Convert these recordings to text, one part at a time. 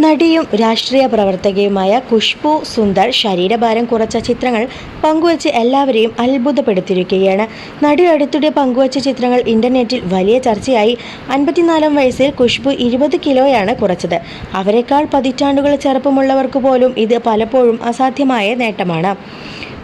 നടിയും രാഷ്ട്രീയ പ്രവർത്തകയുമായ ഖുഷ്ബു സുന്ദർ ശരീരഭാരം കുറച്ച ചിത്രങ്ങൾ പങ്കുവച്ച് എല്ലാവരെയും അത്ഭുതപ്പെടുത്തിയിരിക്കുകയാണ്. നടി അടുത്തിടെ പങ്കുവച്ച ചിത്രങ്ങൾ ഇന്റർനെറ്റിൽ വലിയ ചർച്ചയായി. അൻപത്തിനാലാം വയസ്സിൽ ഖുഷ്ബു ഇരുപത് കിലോയാണ് കുറച്ചത്. അവരെക്കാൾ പതിറ്റാണ്ടുകൾ ചെറുപ്പമുള്ളവർക്ക് പോലും ഇത് പലപ്പോഴും അസാധ്യമായ നേട്ടമാണ്.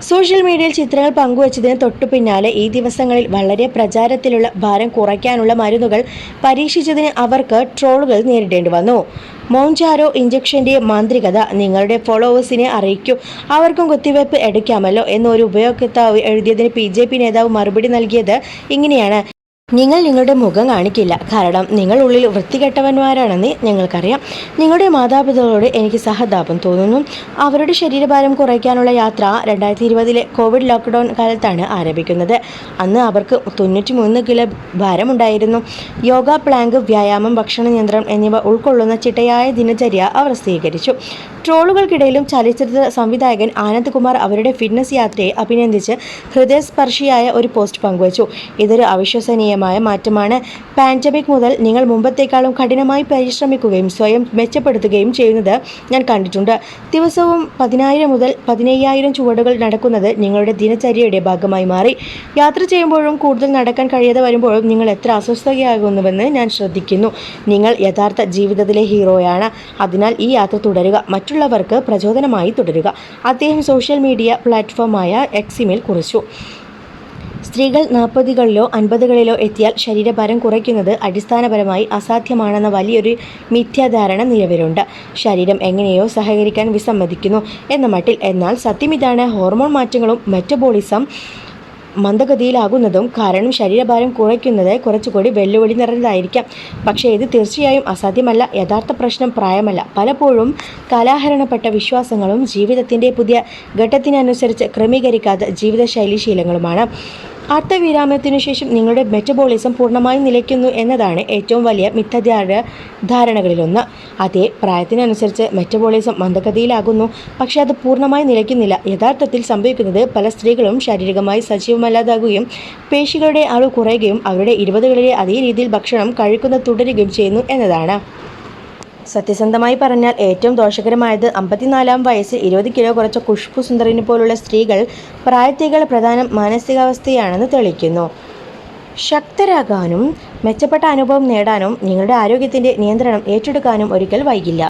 സോഷ്യൽ മീഡിയയിൽ ചിത്രങ്ങൾ പങ്കുവച്ചതിന് തൊട്ടു പിന്നാലെ ഈ ദിവസങ്ങളിൽ വളരെ പ്രചാരത്തിലുള്ള ഭാരം കുറയ്ക്കാനുള്ള മരുന്നുകൾ പരീക്ഷിച്ചതിന് അവർക്ക് ട്രോളുകൾ നേരിടേണ്ടി വന്നു. മോൻചാരോ ഇഞ്ചക്ഷന്റെ മാന്ത്രികത നിങ്ങളുടെ ഫോളോവേഴ്സിനെ അറിയിക്കൂ. അവർക്കും കുത്തിവയ്പ് എടുക്കാമല്ലോ എന്നൊരു ഉപയോക്താവ് എഴുതിയതിന് ബി ജെ പി നേതാവ് മറുപടി നൽകിയത് ഇങ്ങനെയാണ്. നിങ്ങൾ നിങ്ങളുടെ മുഖം കാണിക്കില്ല. കാരണം നിങ്ങൾ ഉള്ളിൽ വൃത്തികെട്ടവന്മാരാണെന്ന് ഞങ്ങൾക്കറിയാം. നിങ്ങളുടെ മാതാപിതാക്കളോട് എനിക്ക് സഹതാപം തോന്നുന്നു. അവരുടെ ശരീരഭാരം കുറയ്ക്കാനുള്ള യാത്ര രണ്ടായിരത്തി ഇരുപതിലെ കോവിഡ് ലോക്ക്ഡൗൺ കാലത്താണ് ആരംഭിക്കുന്നത്. അന്ന് അവർക്ക് തൊണ്ണൂറ്റി മൂന്ന് കിലോ ഭാരമുണ്ടായിരുന്നു. യോഗ പ്ലാങ്ക് വ്യായാമം ഭക്ഷണ നിയന്ത്രണം എന്നിവ ഉൾക്കൊള്ളുന്ന ചിട്ടയായ ദിനചര്യ അവർ സ്വീകരിച്ചു. ട്രോളുകൾക്കിടയിലും ചലച്ചിത്ര സംവിധായകൻ ആനന്ദ് കുമാർ അവരുടെ ഫിറ്റ്നസ് യാത്രയെ അഭിനന്ദിച്ച് ഹൃദയസ്പർശിയായ ഒരു പോസ്റ്റ് പങ്കുവച്ചു. ഇതൊരു അവിശ്വസനീയമായ മാറ്റമാണ്. പാൻഡമിക് മുതൽ നിങ്ങൾ മുമ്പത്തേക്കാളും കഠിനമായി പരിശ്രമിക്കുകയും സ്വയം മെച്ചപ്പെടുത്തുകയും ചെയ്യുന്നത് ഞാൻ കണ്ടിട്ടുണ്ട്. ദിവസവും പതിനായിരം മുതൽ പതിനയ്യായിരം ചുവടുകൾ നടക്കുന്നത് നിങ്ങളുടെ ദിനചര്യയുടെ ഭാഗമായി മാറി. യാത്ര ചെയ്യുമ്പോഴും കൂടുതൽ നടക്കാൻ കഴിയാതെ വരുമ്പോഴും നിങ്ങൾ എത്ര അസ്വസ്ഥതയാകുന്നുവെന്ന് ഞാൻ ശ്രദ്ധിക്കുന്നു. നിങ്ങൾ യഥാർത്ഥ ജീവിതത്തിലെ ഹീറോയാണ്. അതിനാൽ ഈ യാത്ര തുടരുക. മറ്റുള്ളവർക്ക് പ്രചോദനമായി തുടരുക. അദ്ദേഹം സോഷ്യൽ മീഡിയ പ്ലാറ്റ്ഫോമായ എക്സിമിൽ കുറിച്ചു. സ്ത്രീകൾ നാൽപ്പതുകളിലോ അൻപതുകളിലോ എത്തിയാൽ ശരീരഭാരം കുറയ്ക്കുന്നത് അടിസ്ഥാനപരമായി അസാധ്യമാണെന്ന വലിയൊരു മിഥ്യാധാരണ നിലവിലുണ്ട്. ശരീരം എങ്ങനെയോ സഹകരിക്കാൻ വിസമ്മതിക്കുന്നു എന്ന മട്ടിൽ എന്നാൽ സത്യം ഹോർമോൺ മാറ്റങ്ങളും മെറ്റബോളിസം മന്ദഗതിയിലാകുന്നതും കാരണം ശരീരഭാരം കുറയ്ക്കുന്നത് കുറച്ചുകൂടി വെല്ലുവിളി നിറഞ്ഞതായിരിക്കാം. പക്ഷേ ഇത് തീർച്ചയായും അസാധ്യമല്ല. യഥാർത്ഥ പ്രശ്നം പ്രായമല്ല. പലപ്പോഴും കലാഹരണപ്പെട്ട വിശ്വാസങ്ങളും ജീവിതത്തിന്റെ പുതിയ ഘട്ടത്തിനനുസരിച്ച് ക്രമീകരിക്കാത്ത ജീവിതശൈലി ശീലങ്ങളുമാണ്. അർത്ഥവിരാമത്തിനു ശേഷം നിങ്ങളുടെ മെറ്റബോളിസം പൂർണമായും നിലയ്ക്കുന്നു എന്നതാണ് ഏറ്റവും വലിയ മിഥ്യാധാര ധാരണകളിലൊന്ന്. അതേ പ്രായത്തിനനുസരിച്ച് മെറ്റബോളിസം മന്ദഗതിയിലാകുന്നു. പക്ഷേ അത് പൂർണമായി നിലയ്ക്കുന്നില്ല. യഥാർത്ഥത്തിൽ സംഭവിക്കുന്നത് പല സ്ത്രീകളും ശാരീരികമായി സജീവമല്ലാതാകുകയും പേശികളുടെ അളവ് കുറയുകയും അവരുടെ ഇരുപതുകളിലെ അതേ രീതിയിൽ ഭക്ഷണം കഴിക്കുന്നത് തുടരുകയും ചെയ്യുന്നു എന്നതാണ്. സത്യസന്ധമായി പറഞ്ഞാൽ ഏറ്റവും ദോഷകരമായത് അമ്പത്തിനാലാം വയസ്സിൽ ഇരുപത് കിലോ കുറച്ച ഖുഷ്ബു സുന്ദറിനെ പോലുള്ള സ്ത്രീകൾ പ്രായത്തേക്കാൾ പ്രധാനം മാനസികാവസ്ഥയാണെന്ന് തെളിയിക്കുന്നു. ശക്തരാകാനും മെച്ചപ്പെട്ട അനുഭവം നേടാനും നിങ്ങളുടെ ആരോഗ്യത്തിന്റെ നിയന്ത്രണം ഏറ്റെടുക്കാനും ഒരിക്കൽ വൈകില്ല.